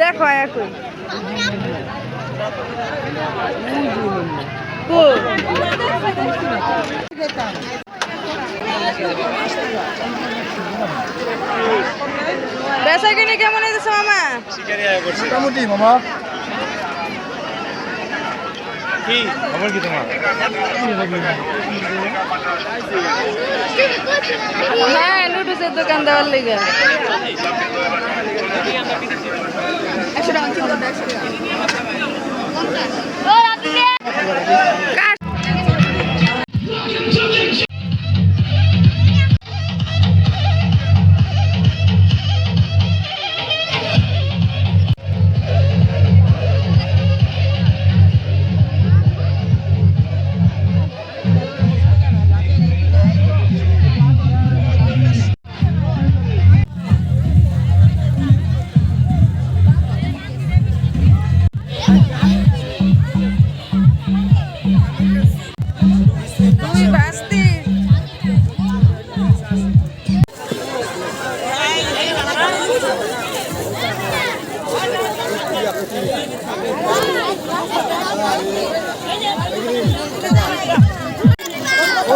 দেখো এখন। বেচা কিনি কেমন হয়েছে মামা? মোটামুটি মামা। কি? খবর কি তোমার? হ্যাঁ নুডলসের দোকান দেওয়ার লেগে। একশো টাকা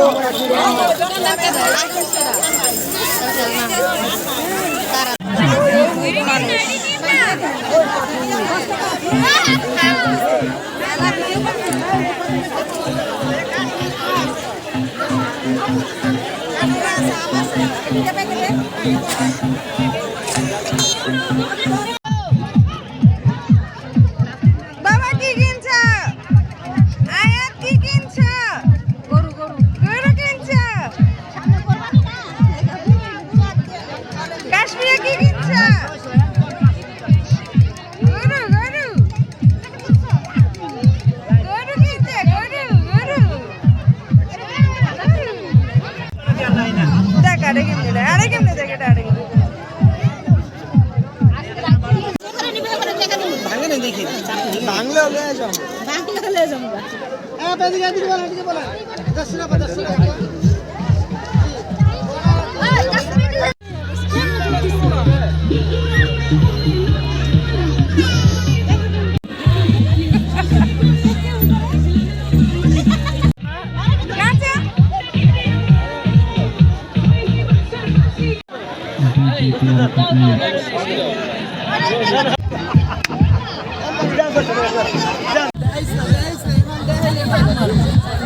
ছিল, একশো টাকা। কাশ। তুই বাস্তি বাবা কি কিনছ আয়াত কি কিনছ গরু গরু গরু কিনছ কাশ্মীরে কি কিনছ গরু গরু গরু কিনছে গরু গরু দেখ আরে কেমনে দেখ আরে কেমনে দেখ। দশ টাকা দশ নাচা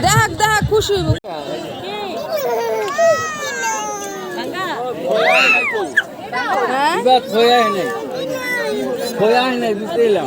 দেখ দেখ খুশি হইব। হ্যাঁ খোয়া নাই। খোয়া নাই বুঝতে এলাম।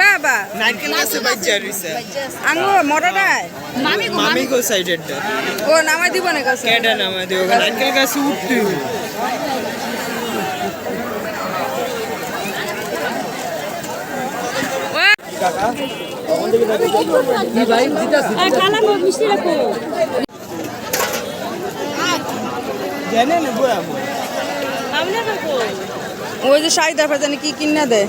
বাবা। নারকেল গাছে বাজ্যা রইছে। আঙ্গু মোটাটায় মামি গো সাইডের টা ও নামাই দিব না কাছে কেডা নামা দিও নারকেল গাছে উঠতে। হইবে। কি ভাই দিতাছি জানে না বয়া ওই যে শাড়ি দেখা জানি কি কিনা দেয়?